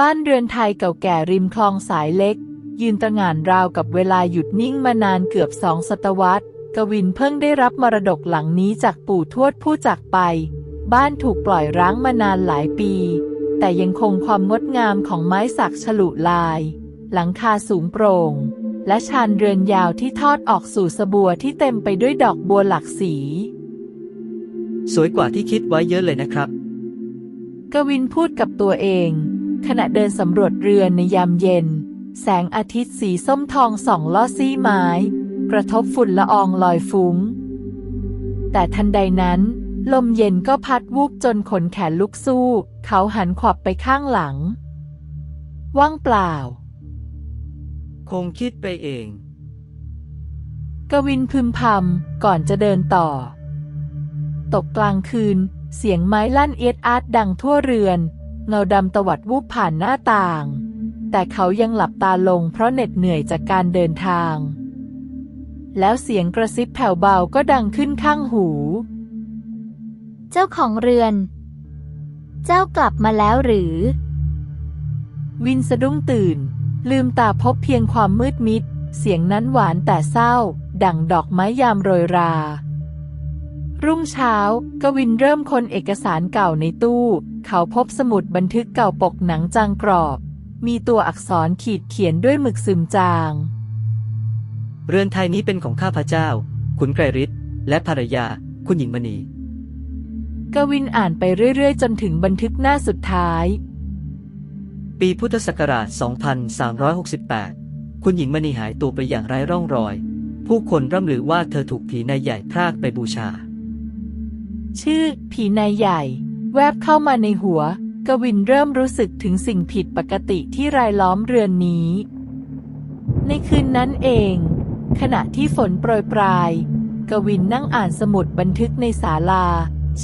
บ้านเรือนไทยเก่าแก่ริมคลองสายเล็ก ยืนตระหง่านราวกับเวลาหยุดนิ่งมานานเกือบสองศตวรรษ กวินเพิ่งได้รับมรดกหลังนี้จากปู่ทวดผู้จากไป บ้านถูกปล่อยร้างมานานหลายปี แต่ยังคงความงดงามของไม้สักฉลุลาย หลังคาสูงโปร่ง และชานเรือนยาวที่ทอดออกสู่สบัวที่เต็มไปด้วยดอกบัวหลากสี สวยกว่าที่คิดไว้เยอะเลยนะครับ กวินพูดกับตัวเอง ขณะเดินสำรวจเรือนในยามเย็น แสงอาทิตย์สีส้มทองส่องลอดซี่ไม้ กระทบฝุ่นละอองลอยฟุ้ง แต่ทันใดนั้น ลมเย็นก็พัดวูบจนขนแขนลุกสู้ เขาหันขวับไปข้างหลัง ว่างเปล่า คงคิดไปเอง กวินพึมพำก่อนจะเดินต่อ ตกกลางคืน เสียงไม้ลั่นเอียดอาร์ตดังทั่วเรือน เงาดำตวัดวูบผ่านหน้าต่าง แต่เขายังหลับตาลงเพราะเหน็ดเหนื่อยจากการเดินทาง แล้วเสียงกระซิบแผ่วเบาก็ดังขึ้นข้างหู เจ้าของเรือน เจ้ากลับมาแล้วหรือ วินสะดุ้งตื่น ลืมตาพบเพียงความมืดมิด เสียงนั้นหวานแต่เศร้า ดั่งดอกไม้ยามโรยรารุ่งเช้ากวินเริ่มคนเอกสารเก่าในตู้ เขาพบสมุดบันทึกเก่าปกหนังจางกรอบ มีตัวอักษรขีดเขียนด้วยหมึกซึมจาง เรือนไทยนี้เป็นของข้าพเจ้าขุนไกรฤทธิ์และภรรยา คุณหญิงมณี กวินอ่านไปเรื่อย ๆ จนถึงบันทึกหน้าสุดท้าย ปีพุทธศักราช 2368 คุณหญิงมณีหายตัวไปอย่างไร้ร่องรอย ผู้คนร่ำลือว่าเธอถูกผีนายใหญ่พรากไปบูชา ชื่อผีนายใหญ่ แวบเข้ามาในหัว กวินเริ่มรู้สึกถึงสิ่งผิดปกติที่รายล้อมเรือนนี้ ในคืนนั้นเอง ขณะที่ฝนโปรยปลาย กวินนั่งอ่านสมุดบันทึกในศาลา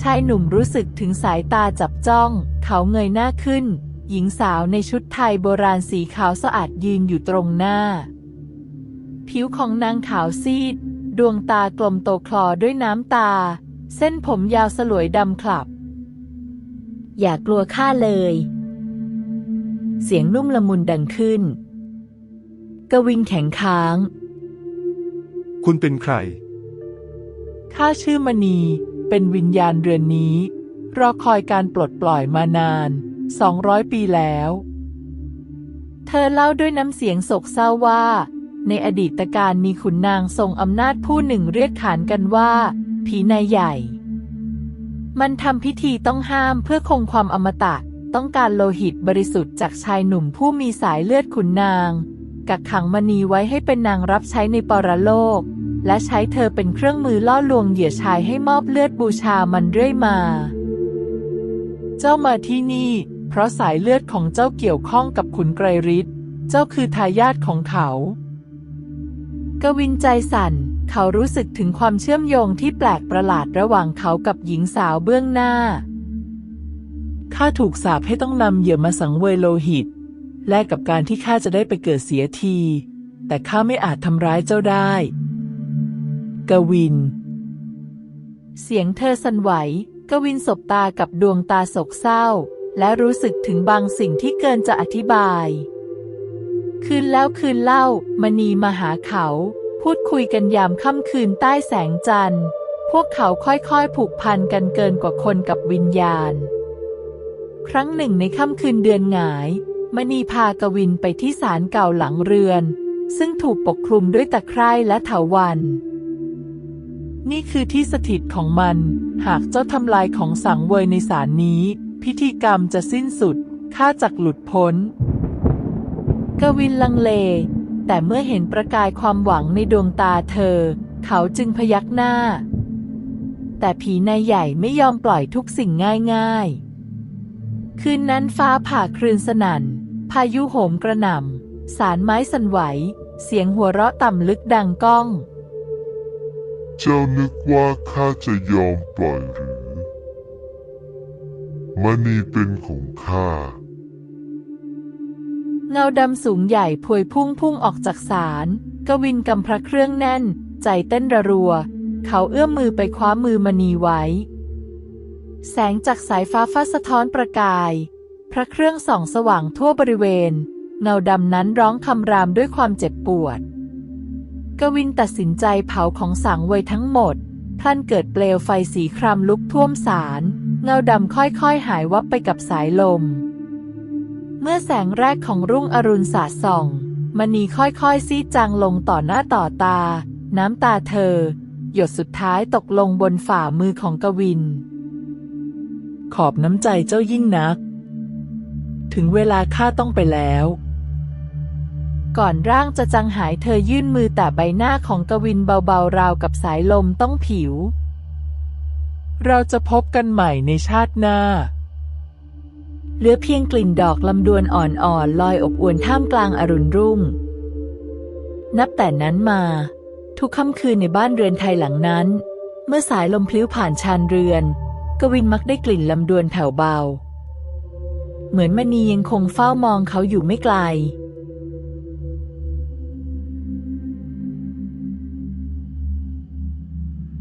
ชายหนุ่มรู้สึกถึงสายตาจับจ้อง เขาเงยหน้าขึ้น หญิงสาวในชุดไทยโบราณสีขาวสะอาดยืนอยู่ตรงหน้า ผิวของนางขาวซีด ดวงตากลมโตคลอด้วยน้ำตา เส้นผมยาวสลวยดำคลับ อย่ากลัวข้าเลย เสียงนุ่มละมุนดังขึ้น กวินแข็งค้าง คุณเป็นใคร ข้าชื่อมณี เป็นวิญญาณเรือนนี้ รอคอยการปลดปล่อยมานานสองร้อยปีแล้ว เธอเล่าด้วยน้ำเสียงโศกเศร้าว่า ในอดีตการมีขุนนางทรงอำนาจผู้หนึ่งเรียกขานกันว่า ผีนายใหญ่ มันทำพิธีต้องห้ามเพื่อคงความอมตะ ต้องการโลหิตบริสุทธิ์จากชายหนุ่มผู้มีสายเลือดขุนนาง กักขังมณีไว้ให้เป็นนางรับใช้ในปรโลก และใช้เธอเป็นเครื่องมือล่อลวงเหยื่อชายให้มอบเลือดบูชามันเรื่อยมา เจ้ามาที่นี่ เพราะสายเลือดของเจ้าเกี่ยวข้องกับขุนไกรฤทธิ์เจ้าคือทายาทของเขา กวินใจสั่น เขารู้สึกถึงความเชื่อมโยงที่แปลกประหลาดระหว่างเขากับหญิงสาวเบื้องหน้า ข้าถูกสาปให้ต้องนำเหยื่อมาสังเวยโลหิต แลกกับการที่ข้าจะได้ไปเกิดเสียที แต่ข้าไม่อาจทำร้ายเจ้าได้ กวิน เสียงเธอสั่นไหว กวินสบตากับดวงตาโศกเศร้า และรู้สึกถึงบางสิ่งที่เกินจะอธิบาย คืนแล้วคืนเล่ามณีมาหาเขา พูดคุยกันยามค่ำคืนใต้แสงจันทร์ พวกเขาค่อยๆ ผูกพันกันเกินกว่าคนกับวิญญาณ ครั้งหนึ่งในค่ำคืนเดือนหงาย มณีพากวินไปที่ศาลเก่าหลังเรือน ซึ่งถูกปกคลุมด้วยตะไคร่และเถาวัลย์นี่คือที่สถิตของมัน หากเจ้าทำลายของสังเวยในศาลนี้ พิธีกรรมจะสิ้นสุดข้าจักหลุดพ้น กวินลังเล แต่เมื่อเห็นประกายความหวังในดวงตาเธอ เขาจึงพยักหน้า แต่ผีนายใหญ่ไม่ยอมปล่อยทุกสิ่งง่ายๆ คืนนั้นฟ้าผ่าคลื่นสนั่น พายุโหมกระหน่ำ สารไม้สั่นไหว เสียงหัวเราะต่ำลึกดังก้อง เจ้านึกว่าข้าจะยอมปล่อยหรือมณีเป็นของข้า เงาดำสูงใหญ่พวยพุ่งพุ่งออกจากศาลกวินกำพระเครื่องแน่น ใจเต้นระรัว เขาเอื้อมมือไปคว้ามือมณีไว้ แสงจากสายฟ้าฟ้าสะท้อนประกาย พระเครื่องส่องสว่างทั่วบริเวณ เงาดำนั้นร้องคำรามด้วยความเจ็บปวด กวินตัดสินใจเผาของสังเวยทั้งหมดพลันเกิดเปลวไฟสีครามลุกท่วมสาร เงาดำค่อยๆ หายวับไปกับสายลม มื่อแสงแรกของรุ่งอรุณสาดส่อง มณีค่อยๆ ซีดจางลงต่อหน้าต่อตา น้ำตาเธอ หยดสุดท้ายตกลงบนฝ่ามือของกวิน ขอบน้ำใจเจ้ายิ่งนัก ถึงเวลาข้าต้องไปแล้ว ก่อนร่างจะจังหายเธอยื่นมือแต่ใบหน้าของกวินเบาๆราวกับสายลมต้องผิว เราจะพบกันใหม่ในชาติหน้า เหลือเพียงกลิ่นดอกลำดวนอ่อนๆลอยอบอวนท่ามกลางอรุณรุ่ง นับแต่นั้นมา ทุกค่ำคืนในบ้านเรือนไทยหลังนั้น เมื่อสายลมพลิ้วผ่านชานเรือน กวินมักได้กลิ่นลำดวนแผ่วเบา เหมือนมณียังคงเฝ้ามองเขาอยู่ไม่ไกล